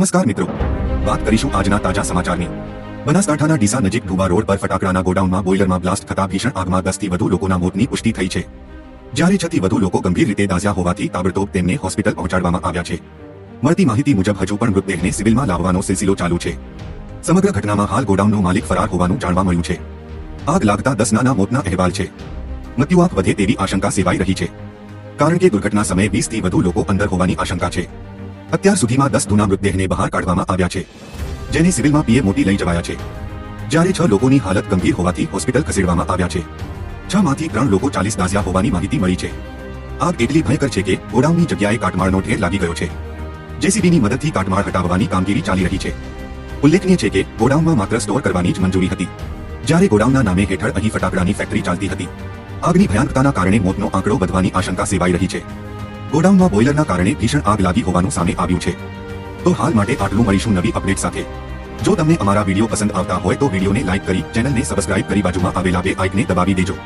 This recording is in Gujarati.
નમસ્કાર મિત્રો. વાત કરીશું આજના તાજા સમાચારની. બનાસકાંઠાના ડીસા નજીક ધુબા રોડ પર ફટાકડાના ગોડાઉનમાં બોઇલરમાં બ્લાસ્ટ થતા ભીષણ આગમાં દસથી વધુ લોકોના મોતની પુષ્ટિ થઈ છે. જ્યારે છથી વધુ લોકો ગંભીર રીતે દાઝ્યા હોવાથી તાબડતોબ તેમને હોસ્પિટલ પહોંચાડવામાં આવ્યા છે. મળતી માહિતી મુજબ હજુ પણ મૃતદેહને સિવિલમાં લાવવાનો સિલસિલો ચાલુ છે. સમગ્ર ઘટનામાં હાલ ગોડાઉનનો માલિક ફરાર હોવાનું જાણવા મળ્યું છે. આગ લાગતા દસ નાના મોતના અહેવાલ છે. મૃત્યુઆંક વધે તેવી આશંકા સેવાઈ રહી છે. કારણ કે દુર્ઘટના સમયે વીસથી વધુ લોકો અંદર હોવાની આશંકા છે. અત્યાર સુધીમાં દસ જૂના મૃતદેહને બહાર કાઢવામાં આવ્યા છે, જેને સિવિલમાં પીએ મોટી લઈ જવાયા છે. જ્યારે છ લોકોની હાલત ગંભીર હોવાથી હોસ્પિટલ ખસેડવામાં આવ્યા છે. છ માંથી ત્રણ લોકો ચાલીસ દાઝ્યા હોવાની માહિતી મળી છે. આગ એટલી ભયંકર છે કે ગોડાઉનની જગ્યાએ કાટમાળનો ઢેર લાગી ગયો છે. જેસીબીની મદદથી કાટમાળ હટાવવાની કામગીરી ચાલી રહી છે. ઉલ્લેખનીય છે કે ગોડાઉનમાં માત્ર સ્ટોર કરવાની જ મંજૂરી હતી. જ્યારે ગોડાઉનના નામે હેઠળ અહીં ફટાકડાની ફેક્ટરી ચાલતી હતી. આગની ભયાનકતાના કારણે મોતનો આંકડો વધવાની આશંકા સેવાઈ રહી છે. ગોડાઉનમાં બોઇલરના કારણે ભીષણ આગ લાગી હોવાનું સામે આવ્યું છે. તો હાલ માટે આટલું મળીશું નવી અપડેટ સાથે. જો તમને અમારા વીડિયો પસંદ આવતા હોય તો વિડીયોને લાઇક કરી, ચેનલને સબસ્ક્રાઇબ કરી બાજુમાં આવેલા બે આઇકને દબાવી દેજો.